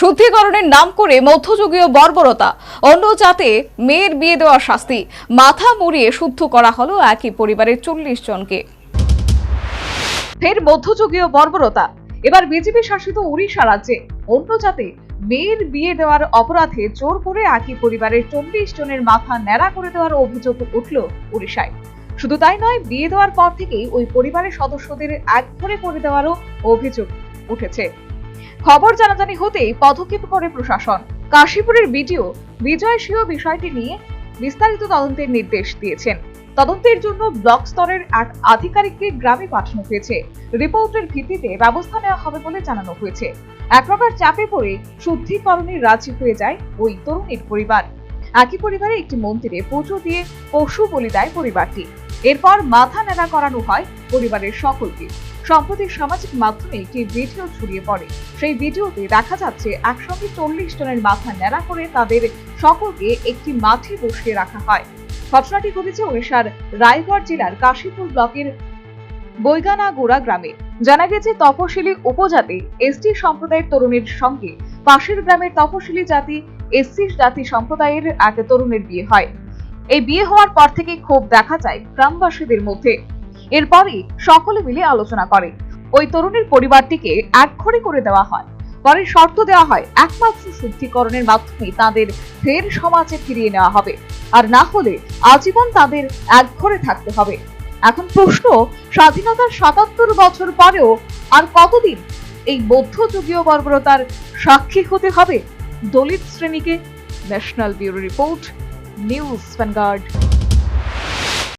শুদ্ধিকরণের নাম করে মধ্যযুগীয় বর্বরতা। অন্য জাতে মেয়ের বিয়ে দেওয়ার শাস্তি। মাথা মুড়িয়ে শুদ্ধ করা হলো একই পরিবারের চল্লিশ জনকে। ফের মধ্যযুগীয় বর্বরতা। এবার বিজেপি শাসিত উড়িষ্যা রাজ্যে অন্য জাতে মেয়ের বিয়ে দেওয়ার অপরাধে জোর করে একই পরিবারের চল্লিশ জনের মাথা ন্যাড়া করে দেওয়ার অভিযোগ উঠল উড়িষ্যায়। শুধু তাই নয়, বিয়ে দেওয়ার পর থেকেই ওই পরিবারের সদস্যদের একঘরে করে দেওয়ারও অভিযোগ উঠেছে। খবর জানাজানি হতেই পদক্ষেপ করে প্রশাসন। কাশীপুরের বিডিও বিজয় সিংহ বিষয়টি নিয়ে বিস্তারিত তদন্তের নির্দেশ দিয়েছেন। তদন্তের জন্য ব্লক স্তরের এক আধিকারিককে গ্রামে পাঠানো হয়েছে। রিপোর্টের ভিত্তিতে ব্যবস্থা নেওয়া হবে বলে জানানো হয়েছে। এক প্রকার চাপে পড়ে শুদ্ধিকরণে রাজি হয়ে যায় ওই তরুণীর পরিবার। একই পরিবারে একটি মন্দিরে পুজো দিয়ে পশু বলি দেয় পরিবারটি। এরপর মাথা নেড়া করানো হয় পরিবারের সকলকে। সম্প্রতি সামাজিক মাধ্যমে একটি ভিডিও ছড়িয়ে পড়ে। সেই ভিডিওতে দেখা যাচ্ছে, একসঙ্গে চল্লিশ জনের মাথা ন্যাড়া করে তাদের সকলকে একটি মাঠে বসিয়ে রাখা হয়। ঘটনাটি ঘটেছে ওড়িশার রায়গড় জেলার কাশীপুর ব্লকের বৈগানাগোড়া গ্রামে। জানা গেছে তপশিলি উপজাতি এসটি সম্প্রদায়ের তরুণীর সঙ্গে পাশের গ্রামের তপশিলি জাতি এসসি জাতি সম্প্রদায়ের এক তরুণের বিয়ে হয়। এই বিয়ে হওয়ার পর থেকে ক্ষোভ দেখা যায় গ্রামবাসীদের মধ্যে। এরপরই সকলে মিলে আলোচনা করে। ওই তরুণীর পরিবারটিকে একঘরে করে দেওয়া হয়। পরে শর্ত দেওয়া হয়, একমাত্র শুদ্ধিকরণের মাধ্যমে তাদের ফের সমাজে ফিরিয়ে নেওয়া হবে। আর না হলে আজীবন তাদের একঘরে থাকতে হবে। এখন প্রশ্ন, স্বাধীনতার সাতাত্তর বছর পরেও আর কতদিন এই মধ্যযুগীয় বর্বরতার সাক্ষী হতে হবে? দলিত শ্রেণীকে national bureau report news Vanguard